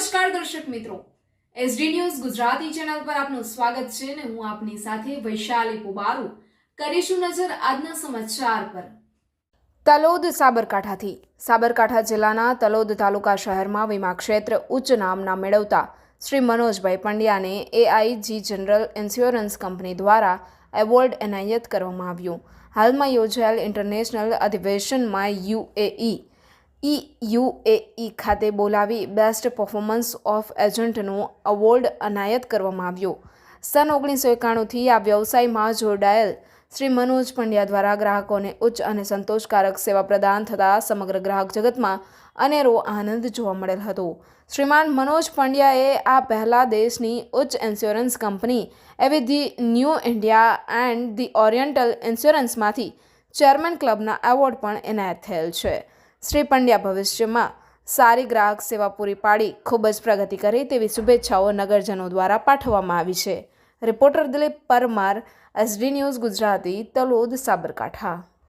નમસ્કાર દર્શક મિત્રો. એસડી ન્યૂઝ ગુજરાતી ચેનલ પર આપનું સ્વાગત છે અને હું આપની સાથે વૈશાલી પુબારુ. કરીશું નજર આજના સમાચાર પર. તલોદ સાબરકાંઠાથી. સાબરકાંઠા જિલ્લાના તલોદ તાલુકા શહેરમાં વીમા ક્ષેત્ર ઉચ્ચ નામના મેળવતા શ્રી મનોજભાઈ પંડ્યાને એઆઈજી જનરલ ઇન્સ્યોરન્સ કંપની દ્વારા એવોર્ડ એનાયત કરવામાં આવ્યું. હાલમાં યોજાયેલ ઇન્ટરનેશનલ અધિવેશનમાં યુએઈ ઈ યુએઈ ખાતે બોલાવી બેસ્ટ પરફોર્મન્સ ઓફ એજન્ટનો એવોર્ડ અનાયત કરવામાં આવ્યો. સન ઓગણીસો એકાણુંથી આ વ્યવસાયમાં જોડાયેલ શ્રી મનોજ પંડ્યા દ્વારા ગ્રાહકોને ઉચ્ચ અને સંતોષકારક સેવા પ્રદાન થતાં સમગ્ર ગ્રાહક જગતમાં અનેરો આનંદ જોવા મળેલ હતો. શ્રીમાન મનોજ પંડ્યાએ આ પહેલા દેશની ઉચ્ચ ઇન્સ્યોરન્સ કંપની એવી the new India and the oriental ઇન્સ્યોરન્સમાંથી chairman ક્લબના એવોર્ડ પણ એનાયત થયેલ છે. શ્રી પંડ્યા ભવિષ્યમાં સારી ગ્રાહક સેવા પૂરી પાડી, ખૂબ જ પ્રગતિ કરે તેવી શુભેચ્છાઓ નગરજનો દ્વારા પાઠવવામાં આવી છે. Reporter Dilip Parmar, SD news Gujarati, Talod, Sabarkantha.